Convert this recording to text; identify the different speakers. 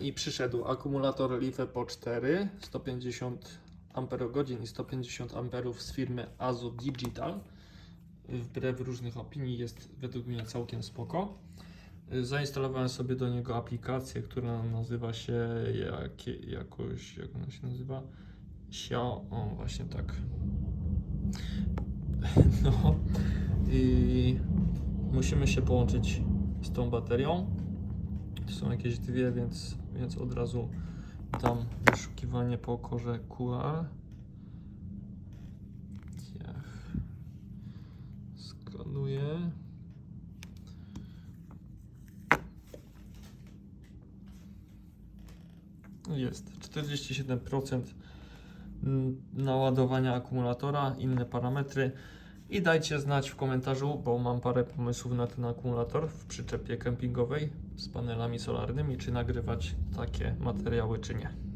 Speaker 1: I przyszedł akumulator LiFePO 4 150 Ah i 150 A z firmy Azo Digital. Wbrew różnych opinii jest według mnie całkiem spoko. Zainstalowałem sobie do niego aplikację, która nazywa się jakie, jakoś, jak ona się nazywa? Xiao, o właśnie tak. No i musimy się połączyć z tą baterią. Są jakieś dwie, więc, więc od razu dam wyszukiwanie po korze QR. Skanuję. Jest 47% mm, naładowania akumulatora, inne parametry. I dajcie znać w komentarzu, bo mam parę pomysłów na ten akumulator w przyczepie kempingowej z panelami solarnymi, czy nagrywać takie materiały, czy nie.